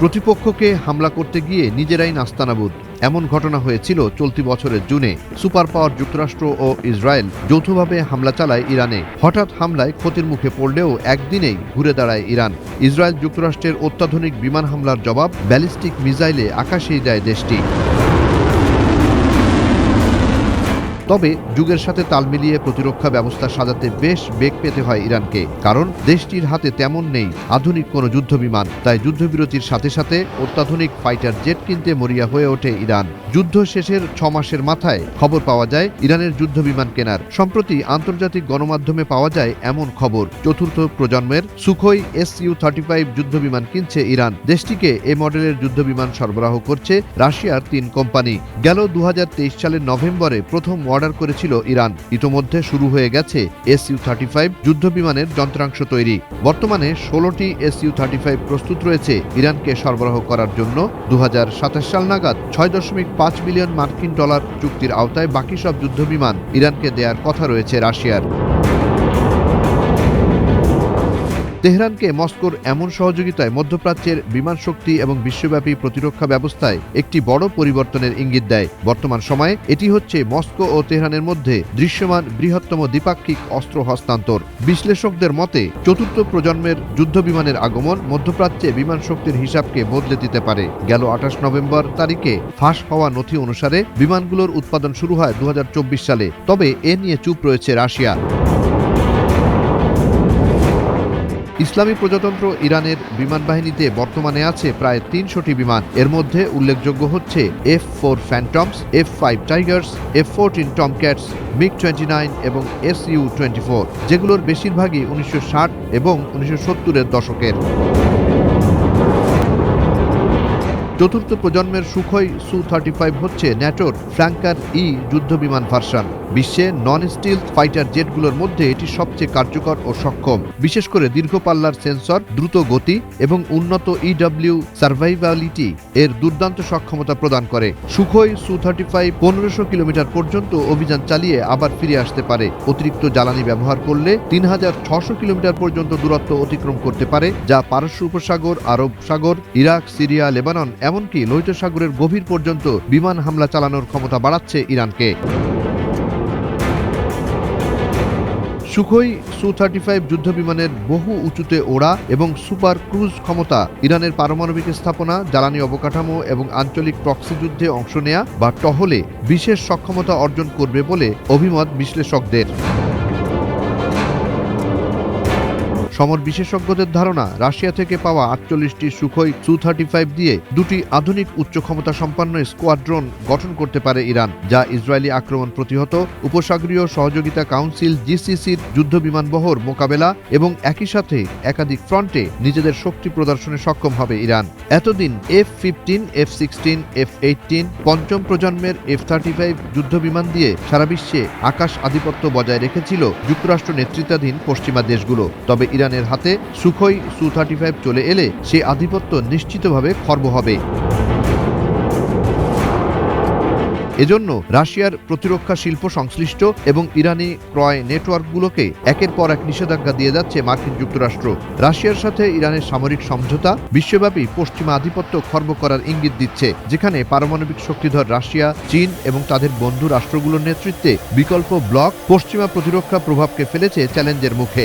প্রতিপক্ষকে হামলা করতে গিয়ে নিজেরাই নাস্তানাবুদ। এমন ঘটনা হয়েছিল চলতি বছরের জুনে। সুপার পাওয়ার যুক্তরাষ্ট্র ও ইসরায়েল যৌথভাবে হামলা চালায় ইরানে। হঠাৎ হামলায় ক্ষতির মুখে পড়লেও একদিনেই ঘুরে দাঁড়ায় ইরান। ইসরায়েল যুক্তরাষ্ট্রের অত্যাধুনিক বিমান হামলার জবাব, ব্যালিস্টিক মিসাইলে আকাশেই দেয় দেশটি। তবে যুগের সাথে তাল মিলিয়ে প্রতিরক্ষা ব্যবস্থা সাজাতে বেশ বেগ পেতে হয় ইরানকে। কারণ দেশটির হাতে তেমন নেই আধুনিক কোনো যুদ্ধবিমান। তাই যুদ্ধবিরতির সাথে সাথে অত্যাধুনিক ফাইটার জেট কিনতে মরিয়া হয়ে ওঠে ইরান। যুদ্ধ শেষের ছ মাসের মাথায় খবর পাওয়া যায় ইরানের যুদ্ধবিমান কেনার। সম্প্রতি আন্তর্জাতিক গণমাধ্যমে পাওয়া যায় এমন খবর। চতুর্থ প্রজন্মের Sukhoi S U thirty five যুদ্ধবিমান কিনছে ইরান। দেশটিকে এ মডেলের যুদ্ধবিমান সরবরাহ করছে রাশিয়ার তিন কোম্পানি। গেল দু হাজার তেইশ সালের নভেম্বরে প্রথম অর্ডার করেছিল ইরান। ইতোমধ্যে শুরু হয়ে গেছে এস ইউ থার্টি ফাইভ যুদ্ধবিমানের যন্ত্রাংশ তৈরি। বর্তমানে ষোলোটি এস ইউ থার্টি ফাইভ প্রস্তুত রয়েছে ইরানকে সরবরাহ করার জন্য। দু হাজার সাতাশ সাল নাগাদ ছয় দশমিক পাঁচ মিলিয়ন মার্কিন ডলার চুক্তির আওতায় বাকি সব যুদ্ধবিমান ইরানকে দেয়ার কথা রয়েছে রাশিয়ার। তেহরানকে মস্কোর এমন সহযোগিতায় মধ্যপ্রাচ্যের বিমান শক্তি এবং বিশ্বব্যাপী প্রতিরক্ষা ব্যবস্থায় একটি বড় পরিবর্তনের ইঙ্গিত দেয়। বর্তমান সময়ে এটি হচ্ছে মস্কো ও তেহরানের মধ্যে দৃশ্যমান বৃহত্তম দ্বিপাক্ষিক অস্ত্র হস্তান্তর। বিশ্লেষকদের মতে, চতুর্থ প্রজন্মের যুদ্ধবিমানের আগমন মধ্যপ্রাচ্যে বিমান শক্তির হিসাবকে বদলে দিতে পারে। গেল আঠাশ নভেম্বর তারিখে ফাঁস হওয়া নথি অনুসারে বিমানগুলোর উৎপাদন শুরু হয় দু হাজার চব্বিশ সালে। তবে এ নিয়ে চুপ রয়েছে রাশিয়া। ইসলামী প্রজাতন্ত্র ইরানের বিমান বাহিনীতে বর্তমানে আছে প্রায় তিনশোটি বিমান। এর মধ্যে উল্লেখযোগ্য হচ্ছে F four phantoms, F five tigers, F fourteen tomcats, MiG twenty nine এবং এস ইউ টোয়েন্টি ফোর, যেগুলোর বেশিরভাগই উনিশশো ষাট এবং উনিশশো সত্তরের দশকের। চতুর্থ প্রজন্মের সুখই সু থার্টি ফাইভ হচ্ছে ন্যাটোর ফ্র্যাঙ্কার ই যুদ্ধবিমান ভার্সন। বিশ্বে নন স্টিল ফাইটার জেটগুলোর মধ্যে এটি সবচেয়ে কার্যকর ও সক্ষম। বিশেষ করে দীর্ঘ পাল্লার সেন্সর, দ্রুত গতি এবং উন্নত ইডব্লিউ সার্ভাইভালিটি এর দুর্দান্ত সক্ষমতা প্রদান করে। সুখই সু থার্টি ফাইভ পনেরোশো কিলোমিটার পর্যন্ত অভিযান চালিয়ে আবার ফিরে আসতে পারে। অতিরিক্ত জ্বালানি ব্যবহার করলে তিন হাজার ছশো কিলোমিটার পর্যন্ত দূরত্ব অতিক্রম করতে পারে, যা পারস্য উপসাগর, আরব সাগর, ইরাক, সিরিয়া, লেবানন এমনকি লোহিত সাগরের গভীর পর্যন্ত বিমান হামলা চালানোর ক্ষমতা বাড়াচ্ছে ইরানকে। সুখই সু থার্টি ফাইভ যুদ্ধবিমানের বহু উঁচুতে ওড়া এবং সুপার ক্রুজ ক্ষমতা ইরানের পারমাণবিক স্থাপনা, জ্বালানি অবকাঠামো এবং আঞ্চলিক প্রক্সি যুদ্ধে অংশ নেয়া বা টহলে বিশেষ সক্ষমতা অর্জন করবে বলে অভিমত বিশ্লেষকদের। সমর বিশেষজ্ঞদের ধারণা, রাশিয়া থেকে পাওয়া আটচল্লিশটি সুখই সু থার্টি ফাইভ দিয়ে দুটি আধুনিক উচ্চ ক্ষমতা সম্পন্ন স্কোয়াড্রন গঠন করতে পারে ইরান, যা ইসরায়েলি আক্রমণ প্রতিহত, উপসাগরীয় সহযোগিতা কাউন্সিল জিসিসির যুদ্ধ বিমানবহর মোকাবেলা এবং একই সাথে একাধিক ফ্রন্টে নিজেদের শক্তি প্রদর্শনে সক্ষম হবে ইরান। এতদিন F fifteen, F sixteen, F eighteen পঞ্চম প্রজন্মের এফ থার্টি ফাইভ যুদ্ধ বিমান দিয়ে সারা বিশ্বে আকাশ আধিপত্য বজায় রেখেছিল যুক্তরাষ্ট্র নেতৃত্বাধীন পশ্চিমা দেশগুলো। তবে ইরানের হাতে সুখই সু থার্টি ফাইভ চলে এলে সে আধিপত্য নিশ্চিতভাবে খর্ব হবে। এজন্য রাশিয়ার প্রতিরক্ষা শিল্প সংশ্লিষ্ট এবং ইরানি ক্রয় নেটওয়ার্কগুলোকে একের পর এক নিষেধাজ্ঞা দিয়ে যাচ্ছে মার্কিন যুক্তরাষ্ট্র। রাশিয়ার সাথে ইরানের সামরিক সমঝোতা বিশ্বব্যাপী পশ্চিমা আধিপত্য খর্ব করার ইঙ্গিত দিচ্ছে, যেখানে পারমাণবিক শক্তিধর রাশিয়া, চীন এবং তাদের বন্ধু রাষ্ট্রগুলোর নেতৃত্বে বিকল্প ব্লক পশ্চিমা প্রতিরক্ষা প্রভাবকে ফেলেছে চ্যালেঞ্জের মুখে।